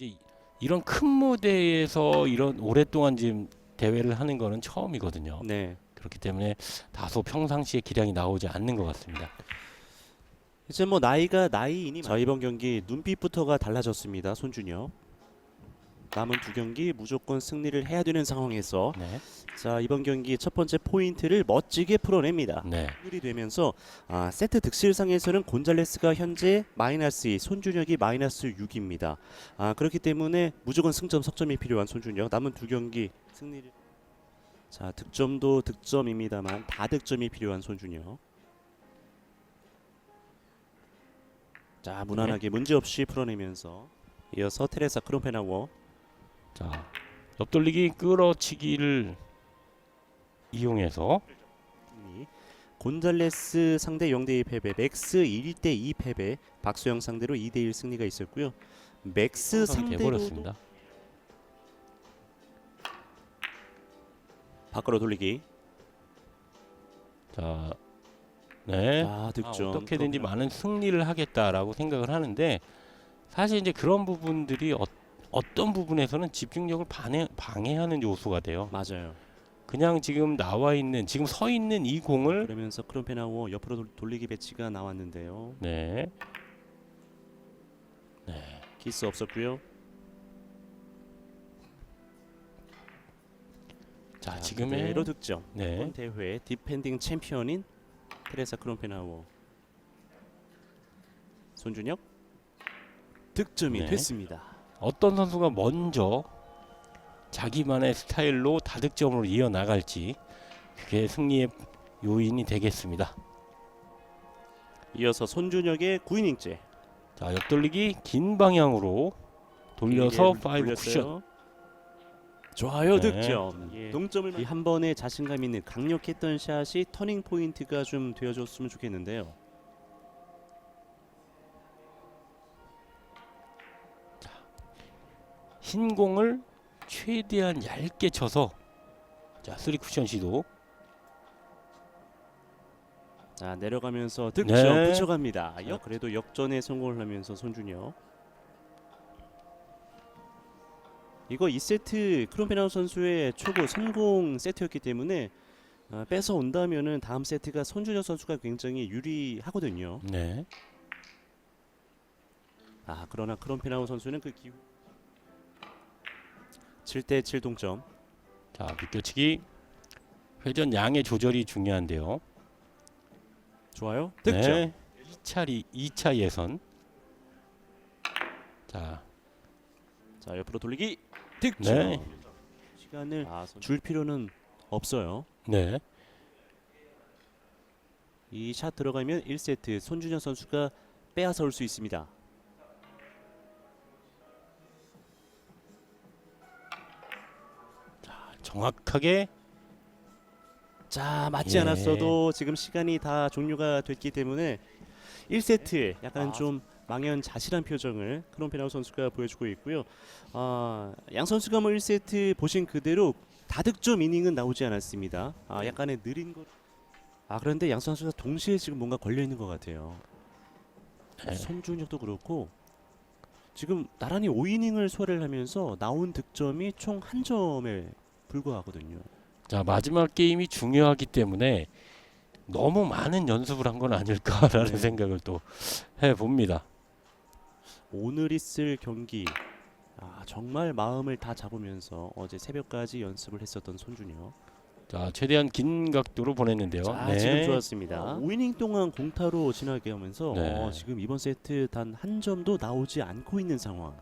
이제 이런 큰 무대에서 이런 오랫동안 지금 대회를 하는 거는 처음이거든요. 네. 그렇기 때문에 다소 평상시에 기량이 나오지 않는 것 같습니다. 이제 뭐 나이가 나이이니 자 이번 경기 눈빛부터가 달라졌습니다. 손준혁. 남은 두 경기 무조건 승리를 해야 되는 상황에서 네. 자 이번 경기 첫 번째 포인트를 멋지게 풀어냅니다. 네. 이 되면서 아, 세트 득실상에서는 곤잘레스가 현재 마이너스 2, 손준혁이 마이너스 6입니다. 아, 그렇기 때문에 무조건 승점 석점이 필요한 손준혁 남은 두 경기 승리를 자 득점도 득점입니다만 다 득점이 필요한 손준혁 자 무난하게 문제 없이 풀어내면서 이어서 테레사 크롬페나워 자, 옆돌리기 끌어치기를 이용해서. 곤잘레스 상대 0대2 패배, 맥스 1대2 패배, 박수영 상대로 2대1 승리가 있었고요. 맥스 상대로 돼버렸습니다. 밖으로 돌리기. 자, 네. 아 아, 득점. 어떻게든지 그럼요. 많은 승리를 하겠다라고 생각을 하는데 사실 이제 그런 부분들이 어, 어떤 부분에서는 집중력을 방해, 방해하는 요소가 돼요. 맞아요. 그냥 지금 나와 있는 지금 서 있는 이 공을 그러면서 크롬페나워 옆으로 돌- 돌리기 배치가 나왔는데요. 네. 키스 없었고요. 자, 자, 지금의 그대로 득점. 네. 이번 대회 디펜딩 챔피언인 테레사 크롬페나워. 손준혁 득점이 네. 됐습니다. 어떤 선수가 먼저 자기만의 스타일로 다득점으로 이어 나갈지 그게 승리의 요인이 되겠습니다. 이어서 손준혁의 9이닝째. 자, 옆돌리기 긴 방향으로 돌려서 파이브 쿠션. 좋아요 네. 득점. 예. 동점을 이 한 번에 자신감 있는 강력했던 샷이 터닝 포인트가 좀 되어줬으면 좋겠는데요. 흰 공을 최대한 얇게 쳐서 자, 쓰리 쿠션 시도. 자 내려가면서 득점 네. 붙여갑니다. 역 그래도 역전에 성공을 하면서 손준혁. 이거 2세트 크롬페나우 선수의 초구 성공 세트였기 때문에 아, 뺏어 온다면은 다음 세트가 손준혁 선수가 굉장히 유리하거든요. 네. 아 그러나 크롬페나우 선수는 그 기후 7대 7 동점. 자, 비껴치기. 회전 양의 조절이 중요한데요. 좋아요. 득점. 네. 2차 리 2차 예선. 자, 자 옆으로 돌리기 득점. 네. 시간을 줄 필요는 없어요. 네. 이 샷 들어가면 1세트 손준현 선수가 빼앗아 올 수 있습니다. 정확하게 자 맞지 예. 않았어도 지금 시간이 다 종료가 됐기 때문에 1세트 약간 아. 좀 망연자실한 표정을 크롬페나우 선수가 보여주고 있고요. 아, 양 선수가 뭐 1세트 보신 그대로 다득점 이닝은 나오지 않았습니다. 아 약간의 느린 것. 아 그런데 양 선수가 동시에 지금 뭔가 걸려 있는 것 같아요. 네. 손준혁도 그렇고 지금 나란히 5이닝을 소화를 하면서 나온 득점이 총 한 점에 불과하거든요. 자 마지막 게임이 중요하기 때문에 너무 많은 연습을 한 건 아닐까라는 네. 생각을 또 해봅니다. 오늘 있을 경기 아, 정말 마음을 다 잡으면서 어제 새벽까지 연습을 했었던 손준혁. 자 최대한 긴 각도로 보냈는데요. 자 네. 지금 좋았습니다. 5이닝 동안 공타로 지나게 하면서 네. 어, 지금 이번 세트 단 한 점도 나오지 않고 있는 상황.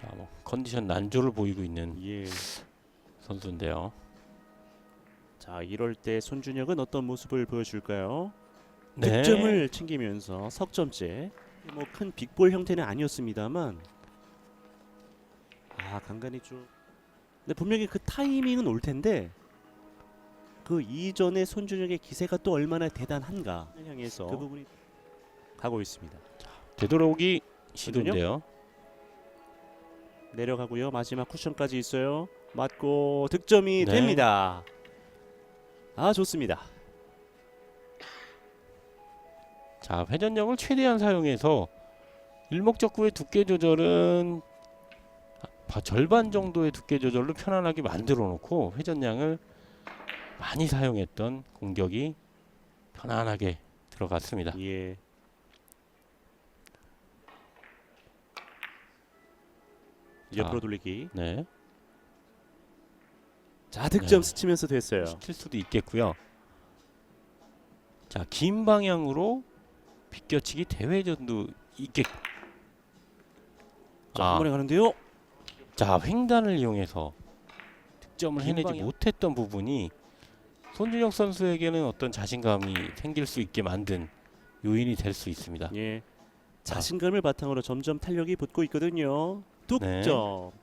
자, 뭐 컨디션 난조를 보이고 있는 예. 선수인데요. 자 이럴 때 손준혁은 어떤 모습을 보여줄까요? 네. 득점을 챙기면서 석점째. 뭐 큰 빅볼 형태는 아니었습니다만 아 간간히 좀. 근데 분명히 그 타이밍은 올 텐데 그 이전에 손준혁의 기세가 또 얼마나 대단한가 향해서 그 부분이 가고 있습니다. 되돌아오기 시도인데요. 내려가고요. 마지막 쿠션까지 있어요. 맞고 득점이 네. 됩니다. 아 좋습니다. 자 회전력을 최대한 사용해서 일목적구의 두께 조절은 바- 절반 정도의 두께 조절로 편안하게 만들어 놓고 회전량을 많이 사용했던 공격이 편안하게 들어갔습니다. 예. 옆으로 자. 돌리기. 네. 자 득점 네. 스치면서 됐어요. 시킬 수도 있겠고요. 자, 긴 방향으로 비껴치기 대회전도 있겠. 자, 아. 한 번에 가는데요. 자, 횡단을 이용해서 득점을 긴 해내지 방향. 못했던 부분이 손준혁 선수에게는 어떤 자신감이 생길 수 있게 만든 요인이 될 수 있습니다. 예. 자신감을 바탕으로 점점 탄력이 붙고 있거든요. 득점. 네.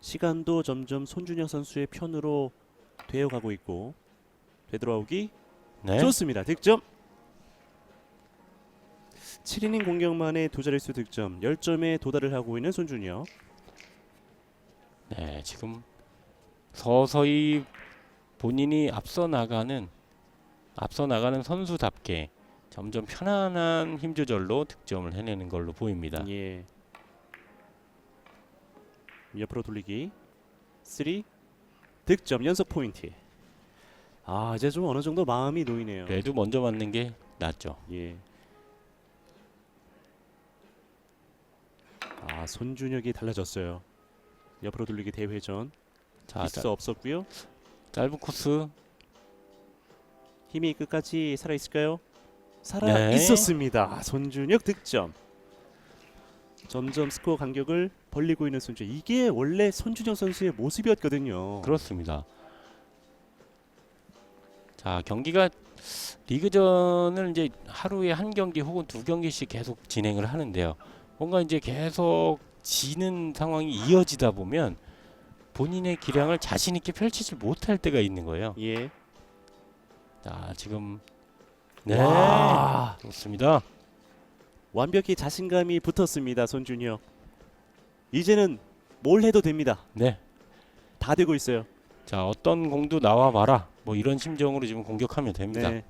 시간도 점점 손준혁 선수의 편으로 되어가고 있고 되돌아오기 네. 좋습니다. 득점. 7이닝 공격만에 두 자릿수 득점 10점에 도달을 하고 있는 손준혁. 네, 지금 서서히 본인이 앞서 나가는 앞서 나가는 선수답게 점점 편안한 힘 조절로 득점을 해내는 걸로 보입니다. 예. 옆으로 돌리기. 3 득점 연속 포인트. 아 이제 좀 어느 정도 마음이 놓이네요. 그래도 먼저 맞는 게 낫죠. 예. 아 손준혁이 달라졌어요. 옆으로 돌리기 대회전. 자, 미스 짜- 없었고요. 짧은 코스 힘이 끝까지 살아 있을까요? 살아 네. 있었습니다. 손준혁 득점. 점점 스코어 간격을 벌리고 있는 손준혁. 이게 원래 손준혁 선수의 모습이었거든요. 그렇습니다. 자 경기가 리그전을 이제 하루에 한 경기 혹은 두 경기씩 계속 진행을 하는데요. 뭔가 이제 계속 지는 상황이 이어지다 보면 본인의 기량을 자신 있게 펼치지 못할 때가 있는 거예요. 예. 자 지금 네 와. 좋습니다. 완벽히 자신감이 붙었습니다. 손준혁. 이제는 뭘 해도 됩니다. 네. 다 되고 있어요. 자 어떤 공도 나와 봐라. 뭐 이런 심정으로 지금 공격하면 됩니다. 네.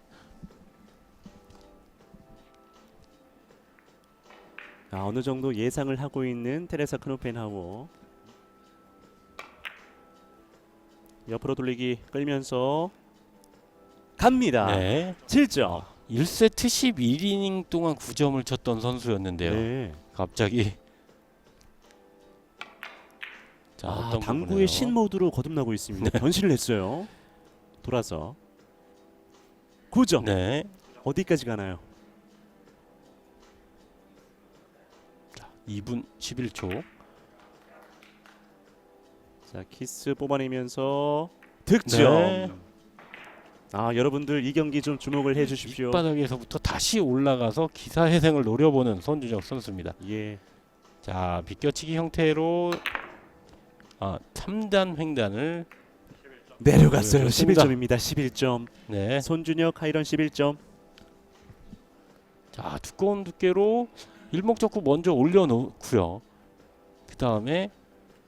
아, 어느 정도 예상을 하고 있는 테레사 크노펜하워. 옆으로 돌리기 끌면서 갑니다. 네. 7점. 1세트 11이닝 동안 9점을 쳤던 선수였는데요. 네. 갑자기 자 아, 어떤 당구의 부분에요? 신 모드로 거듭나고 있습니다. 변신을 했어요. 돌아서 9점. 네. 어디까지 가나요? 2분 11초. 자, 키스 뽑아내면서 득점. 네. 아, 여러분들 이 경기 좀 주목을 해 주십시오. 바닥에서부터 다시 올라가서 기사 회생을 노려보는 손준혁 선수입니다. 예. 자 비껴치기 형태로 아 3단 횡단을 내려갔어요. 네, 좋습니다. 11점입니다. 11점. 네. 손준혁 하이런 11점. 자 두꺼운 두께로 일목적구 먼저 올려놓고요. 그 다음에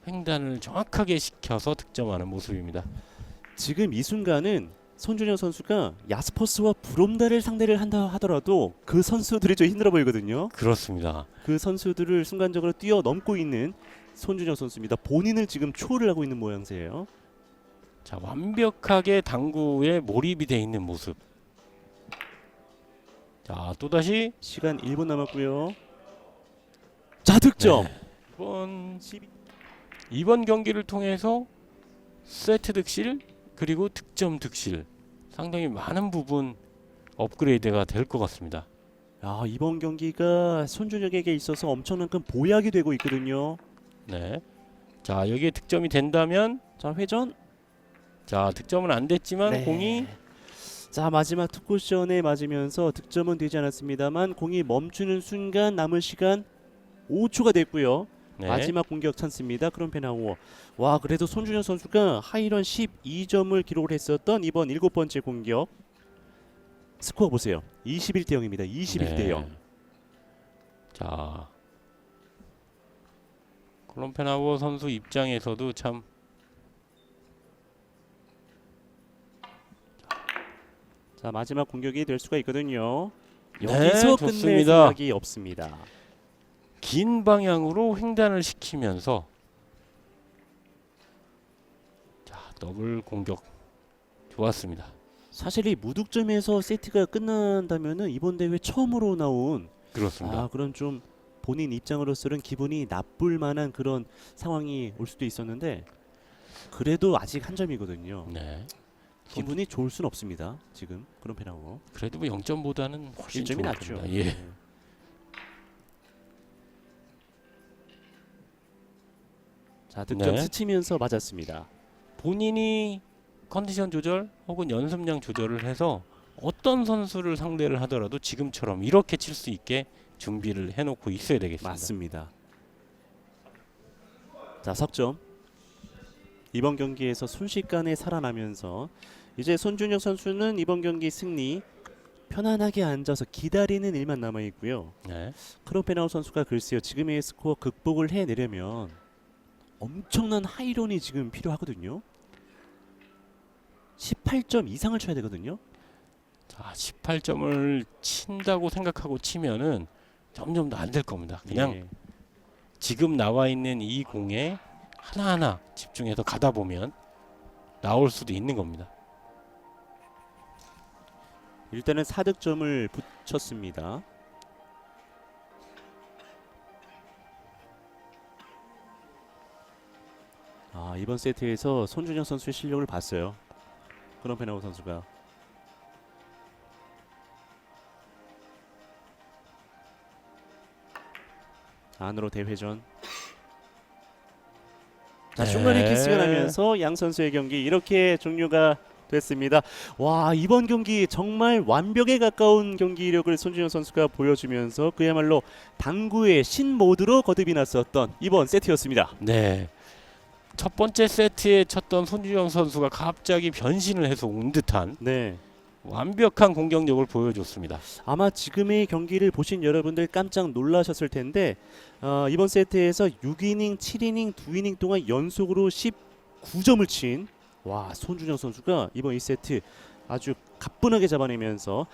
횡단을 정확하게 시켜서 득점하는 모습입니다. 지금 이 순간은 손준혁 선수가 야스퍼스와 브롬다를 상대를 한다 하더라도 그 선수들이 좀 힘들어 보이거든요. 그렇습니다. 그 선수들을 순간적으로 뛰어넘고 있는 손준혁 선수입니다. 본인을 지금 초월을 하고 있는 모양새예요. 자 완벽하게 당구에 몰입이 돼 있는 모습. 자 또다시 시간 1분 남았고요. 자 득점. 네. 이번 12. 이번 경기를 통해서 세트 득실 그리고 득점 득실 상당히 많은 부분 업그레이드가 될 것 같습니다. 아 이번 경기가 손준혁에게 있어서 엄청난 큰 보약이 되고 있거든요. 네. 자 여기에 득점이 된다면 자 회전. 자 득점은 안 됐지만 네. 공이 자 마지막 투쿠션에 맞으면서 득점은 되지 않았습니다만 공이 멈추는 순간 남은 시간 5초가 됐고요. 네. 마지막 공격 찬스입니다. 크롬펜하우어. 와 그래도 손준현 선수가 하이런 12점을 기록을 했었던 이번 일곱 번째 공격. 스코어 보세요. 21대 0입니다. 21대 0. 네. 자 콜롬페나우어 선수 입장에서도 참 자 마지막 공격이 될 수가 있거든요. 네, 여기서 끝낼 좋습니다. 생각이 없습니다. 긴 방향으로 횡단을 시키면서 자 더블 공격 좋았습니다. 사실 이 무득점에서 세트가 끝난다면은 이번 대회 처음으로 나온 그렇습니다. 아 그런 좀 본인 입장으로서는 기분이 나쁠 만한 그런 상황이 올 수도 있었는데 그래도 아직 한 점이거든요. 네. 기분이 좋을 순 없습니다. 지금 그런 패라고 그래도 뭐 0점보다는 훨씬 1점이 좋을 낫죠. 겁니다. 예. 네. 자 득점 네. 스치면서 맞았습니다. 본인이 컨디션 조절 혹은 연습량 조절을 해서 어떤 선수를 상대를 하더라도 지금처럼 이렇게 칠 수 있게 준비를 해놓고 있어야 되겠습니다. 맞습니다. 자 석점 이번 경기에서 순식간에 살아나면서 이제 손준혁 선수는 이번 경기 승리 편안하게 앉아서 기다리는 일만 남아 있고요. 네. 크로페나우 선수가 글쎄요 지금의 스코어 극복을 해내려면 엄청난 하이론이 지금 필요하거든요. 18점 이상을 쳐야 되거든요. 자, 18점을 친다고 생각하고 치면은 점점 더 안 될 겁니다. 그냥 예. 지금 나와 있는 이 공에 하나하나 집중해서 가다 보면 나올 수도 있는 겁니다. 일단은 4득점을 붙였습니다. 아 이번 세트에서 손준영 선수의 실력을 봤어요. 크럼페나우 선수가 안으로 대회전. 자 중간에 네. 키스가 나면서 양 선수의 경기 이렇게 종료가 됐습니다. 와 이번 경기 정말 완벽에 가까운 경기력을 손준영 선수가 보여주면서 그야말로 당구의 신 모드로 거듭이 났었던 이번 세트였습니다. 네. 첫 번째 세트에 쳤던 손주영 선수가 갑자기 변신을 해서 온 듯한 네. 완벽한 공격력을 보여줬습니다. 아마 지금의 경기를 보신 여러분들 깜짝 놀라셨을 텐데 어, 이번 세트에서 6이닝, 7이닝, 2이닝 동안 연속으로 19점을 친 와, 손준영 선수가 이번 2세트 아주 가뿐하게 잡아내면서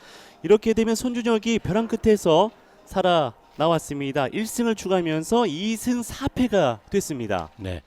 이렇게 되면 손준혁이 벼랑 끝에서 살아 나왔습니다. 1승을 추가하면서 2승 4패가 됐습니다. 네.